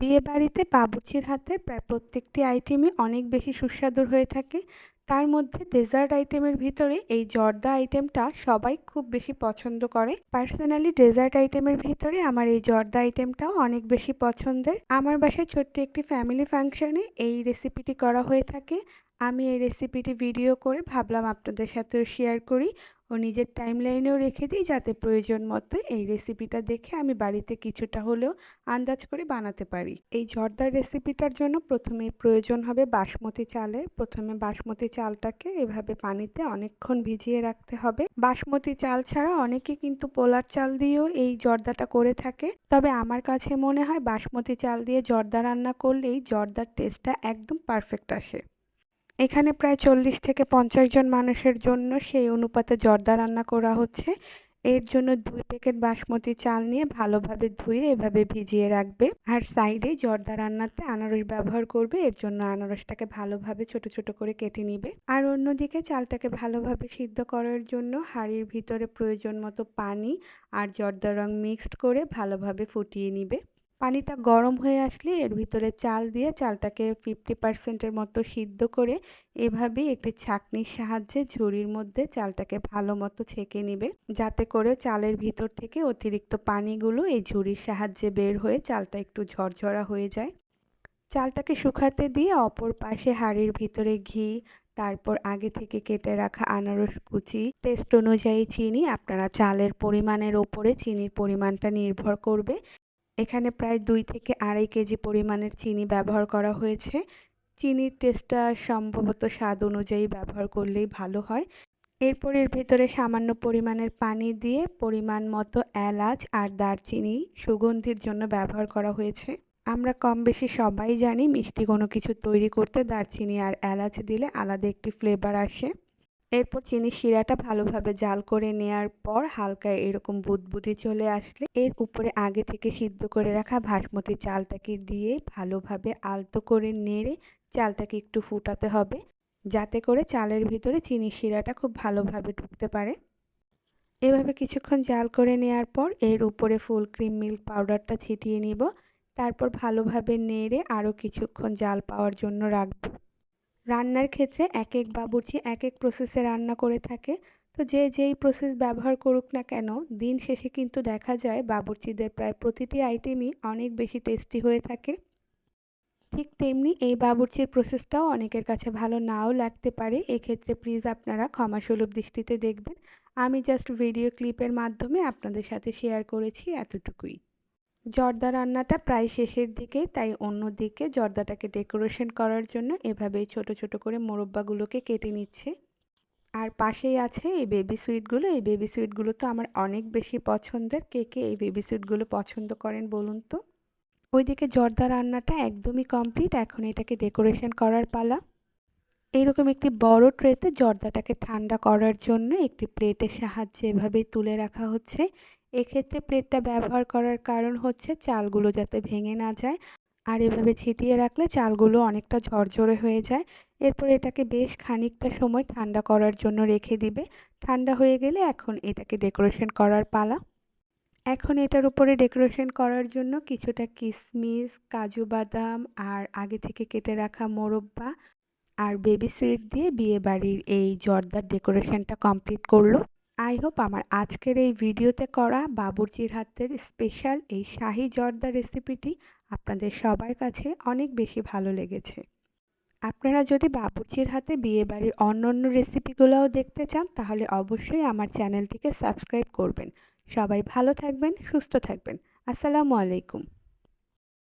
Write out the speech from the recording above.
বিয়ে বাড়িতে বাবুর্চির হাতে প্রায় প্রত্যেকটি আইটেমই অনেক বেশি সুস্বাদুর হয়ে থাকে। তার মধ্যে ডেজার্ট আইটেমের ভিতরে এই জর্দা আইটেমটা সবাই খুব বেশি পছন্দ করে। পার্সোনালি ডেজার্ট আইটেমের ভিতরে আমার এই জর্দা আইটেমটাও অনেক বেশি পছন্দের। আমার বাসায় ছোট্ট একটি ফ্যামিলি ফাংশনে এই রেসিপিটি করা হয়ে থাকে। আমি এই রেসিপিটি ভিডিও করে ভাবলাম আপনাদের সাথেও শেয়ার করি। ও নিজের টাইম লাইনেও রেখে দিই যাতে প্রয়োজন মতো এই রেসিপিটা দেখে আমি বাড়িতে কিছুটা হলেও আন্দাজ করে বানাতে পারি। এই জর্দার রেসিপিটার জন্য প্রথমে প্রয়োজন হবে বাসমতি চালের। প্রথমে বাসমতি চালটাকে এভাবে পানিতে অনেকক্ষণ ভিজিয়ে রাখতে হবে। বাসমতি চাল ছাড়া অনেকে কিন্তু পোলার চাল দিয়েও এই জর্দাটা করে থাকে। তবে আমার কাছে মনে হয় বাসমতি চাল দিয়ে জর্দা রান্না করলেই জর্দার টেস্টটা একদম পারফেক্ট আসে। এখানে প্রায় চল্লিশ থেকে পঞ্চাশ জন মানুষের জন্য সেই অনুপাতে জর্দা রান্না করা হচ্ছে। এর জন্য দুই প্যাকেট বাসমতি চাল নিয়ে ভালোভাবে ধুয়ে এভাবে ভিজিয়ে রাখবে। আর সাইডে জর্দা রান্নাতে আনারস ব্যবহার করবে, এর জন্য আনারসটাকে ভালোভাবে ছোট ছোট করে কেটে নিবে। আর অন্যদিকে চালটাকে ভালোভাবে সিদ্ধ করার জন্য হাঁড়ির ভিতরে প্রয়োজন মতো পানি আর জর্দা রং মিক্সড করে ভালোভাবে ফুটিয়ে নিবে। পানিটা গরম হয়ে আসলে এর ভিতরে চাল দিয়ে চালটাকে ফিফটি পার্সেন্টের মতো সিদ্ধ করে এভাবেই একটি ছাকনির সাহায্যে ঝুড়ির মধ্যে চালটাকে ভালো মতো ছেঁকে নিবে। যাতে করে চালের ভিতর থেকে অতিরিক্ত পানিগুলো এই ঝুড়ির সাহায্যে বের হয়ে চালটা একটু ঝরঝরা হয়ে যায়। চালটাকে শুকাতে দিয়ে অপর পাশে হাঁড়ির ভিতরে ঘি, তারপর আগে থেকে কেটে রাখা আনারস কুচি টেস্ট অনুযায়ী চিনি, আপনারা চালের পরিমাণের ওপরে চিনির পরিমাণটা নির্ভর করবে। এখানে প্রায় দুই থেকে আড়াই কেজি পরিমাণের চিনি ব্যবহার করা হয়েছে। চিনির টেস্টটা সম্ভবত স্বাদ অনুযায়ী ব্যবহার করলেই ভালো হয়। এরপর এর ভেতরে সামান্য পরিমাণের পানি দিয়ে পরিমাণ মতো এলাচ আর দারচিনি সুগন্ধির জন্য ব্যবহার করা হয়েছে। আমরা কম বেশি সবাই জানি মিষ্টি কোনো কিছু তৈরি করতে দারচিনি আর এলাচ দিলে আলাদা একটি ফ্লেভার আসে। এরপর চিনি শিরাটা ভালোভাবে জাল করে নেয়ার পর হালকা এরকম বুদবুদি চলে আসলে এর উপরে আগে থেকে সিদ্ধ করে রাখা বাসমতি চালটাকে দিয়ে ভালোভাবে আলতো করে নেড়ে চালটাকে একটু ফুটাতে হবে, যাতে করে চালের ভিতরে চিনি শিরাটা খুব ভালোভাবে ঢুকতে পারে। এভাবে কিছুক্ষণ জাল করে নেওয়ার পর এর উপরে ফুল ক্রিম মিল্ক পাউডারটা ছিটিয়ে নিব, তারপর ভালোভাবে নেড়ে আরও কিছুক্ষণ জাল পাওয়ার জন্য রাখব। রান্নার ক্ষেত্রে এক এক বাবুর্চি এক এক প্রসেসে রান্না করে থাকে। তো যে যেই প্রসেস ব্যবহার করুক না কেন, দিন শেষে কিন্তু দেখা যায় বাবুর্চিদের প্রায় প্রতিটি আইটেমই অনেক বেশি টেস্টি হয়ে থাকে। ঠিক তেমনি এই বাবুর্চির প্রসেসটাও অনেকের কাছে ভালো নাও লাগতে পারে। এক্ষেত্রে প্লিজ আপনারা ক্ষমাসুলভ দৃষ্টিতে দেখবেন। আমি জাস্ট ভিডিও ক্লিপের মাধ্যমে আপনাদের সাথে শেয়ার করেছি এতটুকুই। জর্দা রান্নাটা প্রায় শেষের দিকে, তাই অন্য দিকে জর্দাটাকে ডেকোরেশন করার জন্য এভাবেই ছোট ছোট করে মোরব্বাগুলোকে কেটে নিচ্ছে। আর পাশেই আছে এই বেবি সুইটগুলো। এই বেবি সুইটগুলো তো আমার অনেক বেশি পছন্দের। কে কে এই বেবি সুইটগুলো পছন্দ করেন বলুন তো? ওইদিকে জর্দা রান্নাটা একদমই কমপ্লিট। এখন এটাকে ডেকোরেশন করার পালা। এইরকম একটি বড় ট্রেতে জর্দাটাকে ঠান্ডা করার জন্য একটি প্লেটের সাহায্যে এভাবেই তুলে রাখা হচ্ছে। এক্ষেত্রে প্লেটটা ব্যবহার করার কারণ হচ্ছে চালগুলো যাতে ভেঙে না যায়। আর এভাবে ছিটিয়ে রাখলে চালগুলো অনেকটা ঝরঝরে হয়ে যায়। এরপর এটাকে বেশ খানিকটা সময় ঠান্ডা করার জন্য রেখে দিবে। ঠান্ডা হয়ে গেলে এখন এটাকে ডেকোরেশন করার পালা। এখন এটার উপরে ডেকোরেশন করার জন্য কিছুটা কিশমিশ কাজু বাদাম আর আগে থেকে কেটে রাখা মোরব্বা আর বেবি সুইট দিয়ে বিয়ে বাড়ির এই জর্দার ডেকোরেশনটা কমপ্লিট করল। আই হোপ আমার আজকের এই ভিডিওতে করা বাবুর্চির হাতের স্পেশাল এই শাহি জর্দা রেসিপিটি আপনাদের সবার কাছে অনেক বেশি ভালো লেগেছে। আপনারা যদি বাবুর্চির হাতে বিয়েবাড়ির অন্য অন্য রেসিপিগুলোও দেখতে চান, তাহলে অবশ্যই আমার চ্যানেলটিকে সাবস্ক্রাইব করবেন। সবাই ভালো থাকবেন, সুস্থ থাকবেন। আসসালামু আলাইকুম।